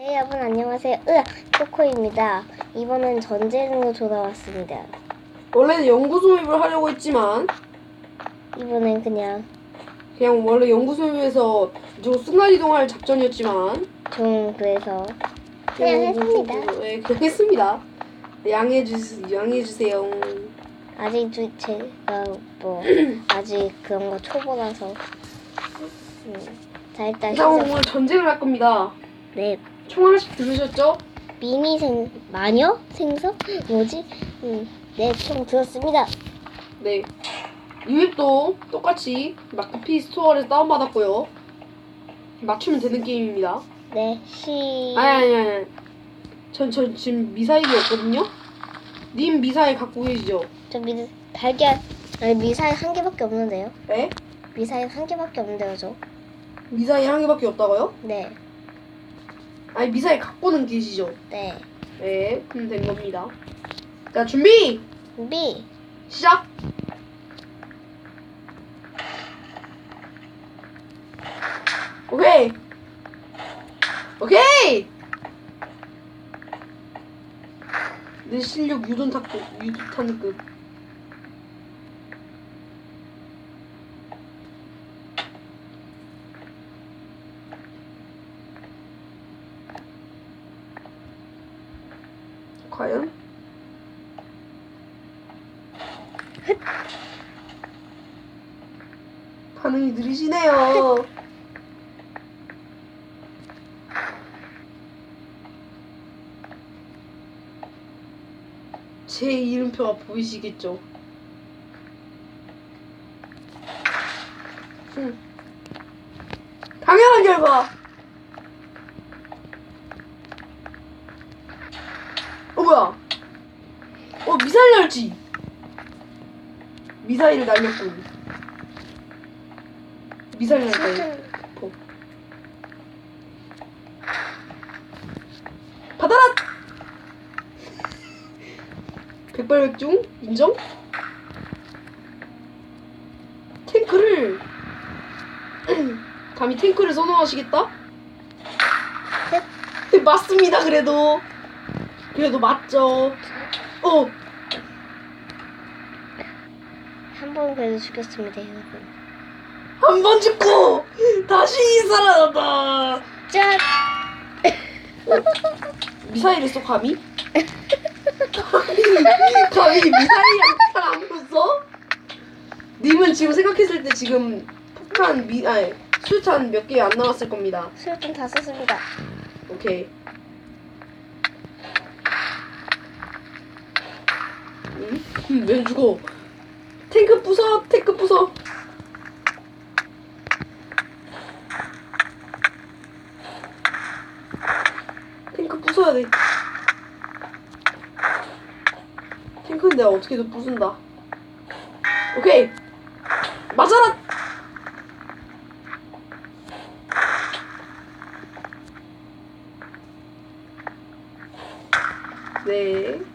네, 여러분 안녕하세요. 으아, 코코입니다. 이번엔 전쟁으로 돌아왔습니다. 원래는 연구소 맵을 하려고 했지만 이번엔 그냥 그냥 원래 연구소 맵에서 저 순간 이동할 작전이었지만 좀 그래서 그냥 했습니다. 네, 그냥 했습니다. 네, 양해해 주 양해해 주세요. 아직 주- 제가 뭐 아직 그런 거 초보라서 음. 자 일단 일단 시작. 오늘 전쟁을 할 겁니다. 네 총 하나씩 들으셨죠? 미니 생 마녀 생선 뭐지? 음, 네총 들었습니다. 네. 이 맵도 똑같이 마크피 스토어에서 다운받았고요. 맞추면 되는 게임입니다. 네 시. 아니 아니 아니. 전, 전 지금 미사일이 없거든요. 님 미사일 갖고 계시죠? 저 미, 달걀 아니 미사일 한 개밖에 없는데요. 네? 미사일 한 개밖에 없는데요 저. 미사일 한 개밖에 없다고요? 네 아니 미사일 갖고는 계시죠? 네. 네, 그럼 된 겁니다. 자 준비 미. 시작. 오케이. 오케이. 내 실력 유돈 탁급 유도탄급. 과연? 반응이 느리시네요. 제 이름표가 보이시겠죠? 응. 당연한 결과. 어 뭐야? 어 미사일 날지. 미사일을 날렸군. 미사일 어. 받아라! 백발백중 인정? 탱크를 감히 탱크를 선호하시겠다? 네, 맞습니다 그래도 그래도 맞죠 어 한 번 그래도 죽였습니다 여러분. 한 번 죽고 다시 살아났다 짠. 미사일 있어 감히? 감히 감히 미사일이 잘안 붙어? 님은 지금 생각했을 때 지금 폭탄 미 아니 수류탄 몇 개안 나왔을 겁니다. 수류탄 다 썼습니다. 오케이. 응? 응, 왜 죽어? 탱크 부숴! 탱크 부숴! 탱크 부숴야 돼. 탱크는 내가 어떻게든 부순다. 오케이! 맞아라! 네.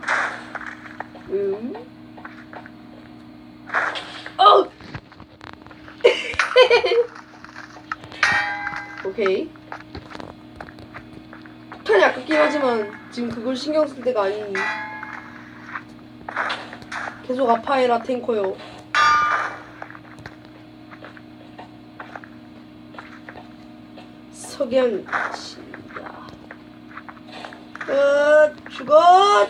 지금 그걸 신경 쓸 때가 아니니. 계속 아파해라 탱커요. 석양 씨다. 끝 죽어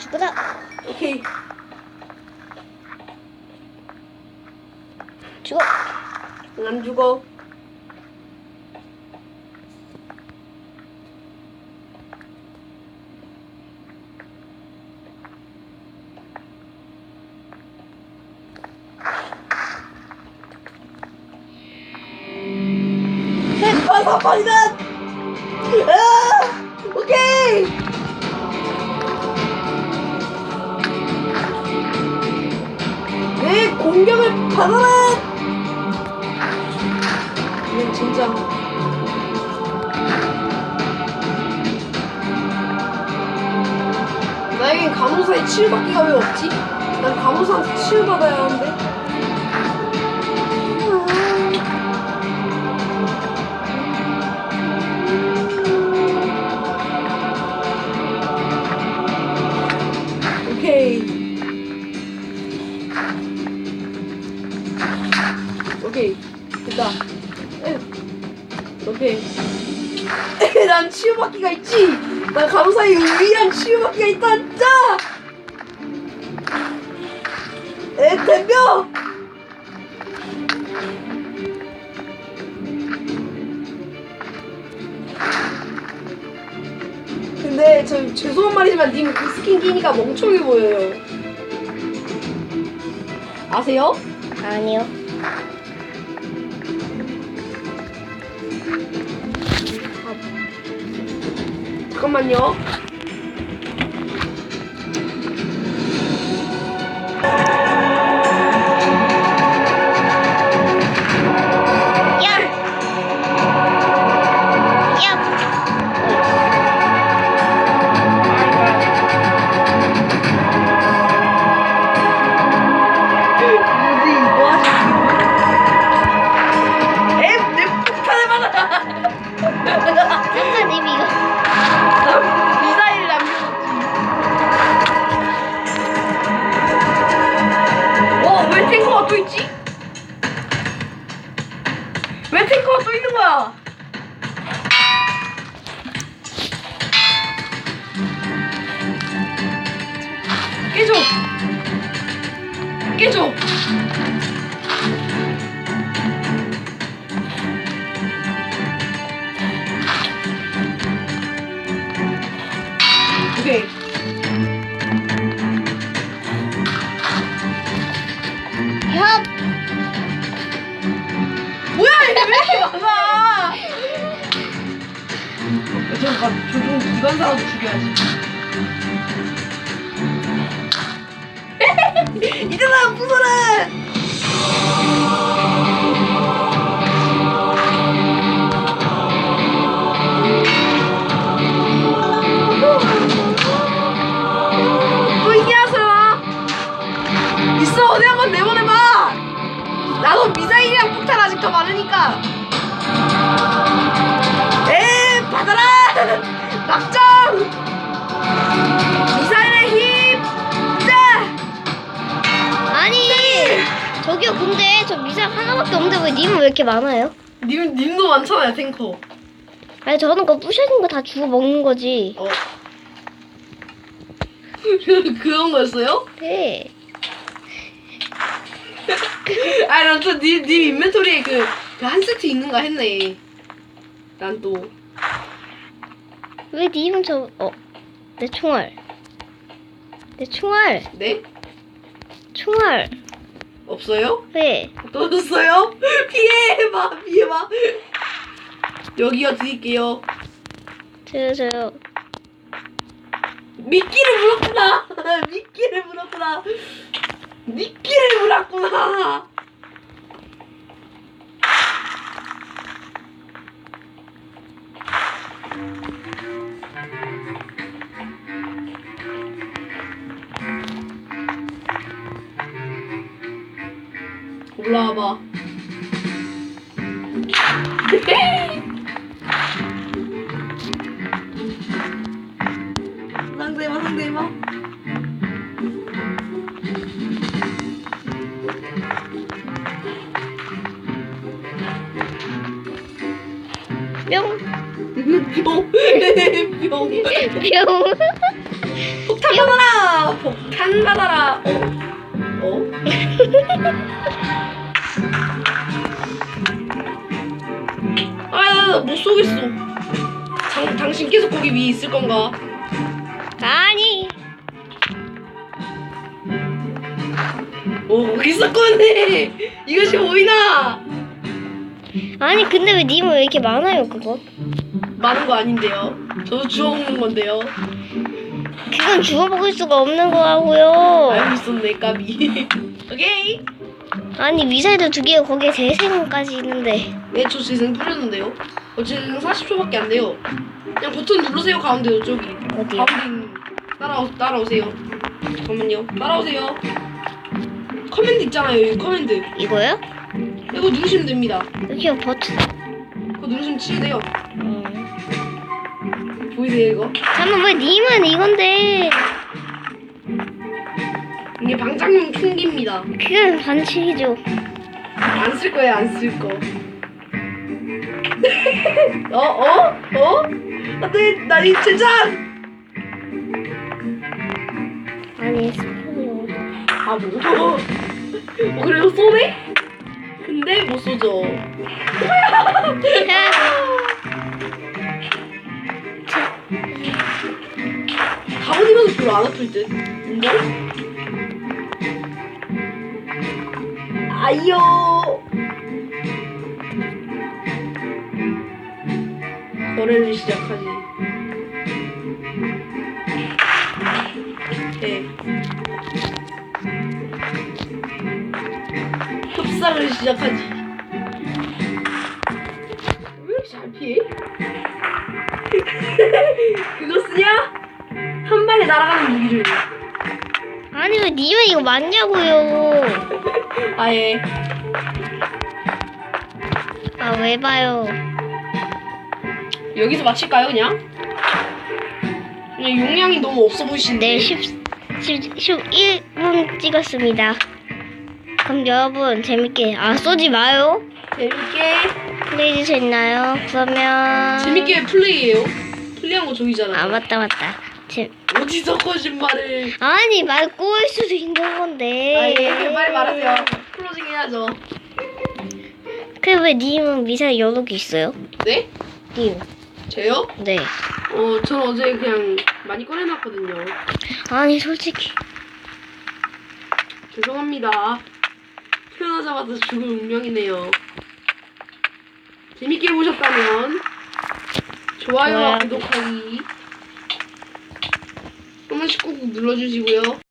죽으라. 오케이 죽어. 안 죽어 받아라 이건 진짜. 나에겐 간호사의 치유받기가 왜 없지? 난 간호사한테 치유받아야 하는데 유일한 치유받기가 있다 자 에, 덤벼 근데 저 죄송한 말이지만 님 그 스킨 끼니까 멍청해 보여요 아세요? 아니요. 잠깐만요 있는 거야? 깨줘. 깨줘. 기 님은 왜 이렇게 많아요? 님 님도 많잖아요 탱커. 아니 저는 그 부셔진 거 다 주워 먹는 거지 어. 그런 거였어요? 네 아니 난또 님 님 인벤토리에 그한 세트 있는가 했네. 난 또. 왜 님은 저... 어? 내 총알 내 총알 네? 총알 없어요? 왜? 떨어졌어요? 피해봐 피해봐 여기요 드릴게요 저요 저요 미끼를 물었구나 미끼를 물었구나 미끼를 물었구나 뿅! 폭탄 받아라! 폭탄 받아라! 어? 어? 아, 못 쏘겠어. 당, 당신 계속 거기 위에 있을 건가? 아니 오, 거기 있었거네! 이것이 보이나? 아니 근데 왜 님은 왜 이렇게 많아요 그거? 많은 거 아닌데요. 저도 주워먹는 건데요. 그건 주워 먹을 수가 없는 거라고요 알고 있었네, 까비. 오케이. 아니 미사일도 두 개고 거기에 재생까지 있는데 네, 저 재생 뿌렸는데요. 어, 재생 40초밖에 안 돼요. 그냥 버튼 누르세요, 가운데 저기. 어디요? 가운데 따라 따라오세요. 잠깐만요. 따라오세요. 커맨드 있잖아요, 여기 커맨드. 이거요? 이거 누르시면 됩니다. 여기요 버튼 그거 누르시면 치유돼요. 음. 보이세요, 이거? 잠깐만 왜 님은 이건데 이게 방장용 총기입니다. 그건 반칙이죠 안 쓸 거예요, 안 쓸 거. 어, 어? 어? 안 돼 나이 젠장 아니 스폰이 아 뭐? 어, 그래도 쏘네? 근데 못 쏘죠 별로 안 아플 듯. 근데? 아이요. 거래를 시작하지. 네. 협상을 시작하지. 왜 이렇게 잘 피해? 그거 쓰냐? 한 방에 날아가는 무기를. 아니 왜 님은 이거 맞냐고요 아예. 아 왜 봐요 여기서 마칠까요, 그냥? 그냥 용량이 너무 없어 보이시는데. 네 10, 10, 11분 찍었습니다 그럼 여러분 재밌게 아 쏘지 마요 재밌게. 플레이 됐나요? 그러면 재밌게 플레이해요. 플레이한 거 저기잖아. 아 맞다 맞다 재... 어디서 거짓말을. 아니 말 꼬일 수도 있는 건데 아, 예, 빨리 말하세요. 클로징 해야죠. 그왜 님은 미사일 여러 개 있어요? 네? 님 제요? 네. 어, 전 어제 그냥 많이 꺼내놨거든요. 아니 솔직히 죄송합니다. 태어나자마자 죽을 운명이네요. 재밌게 보셨다면 좋아요와 좋아요. 구독하기 한 번씩 꾹 눌러주시고요.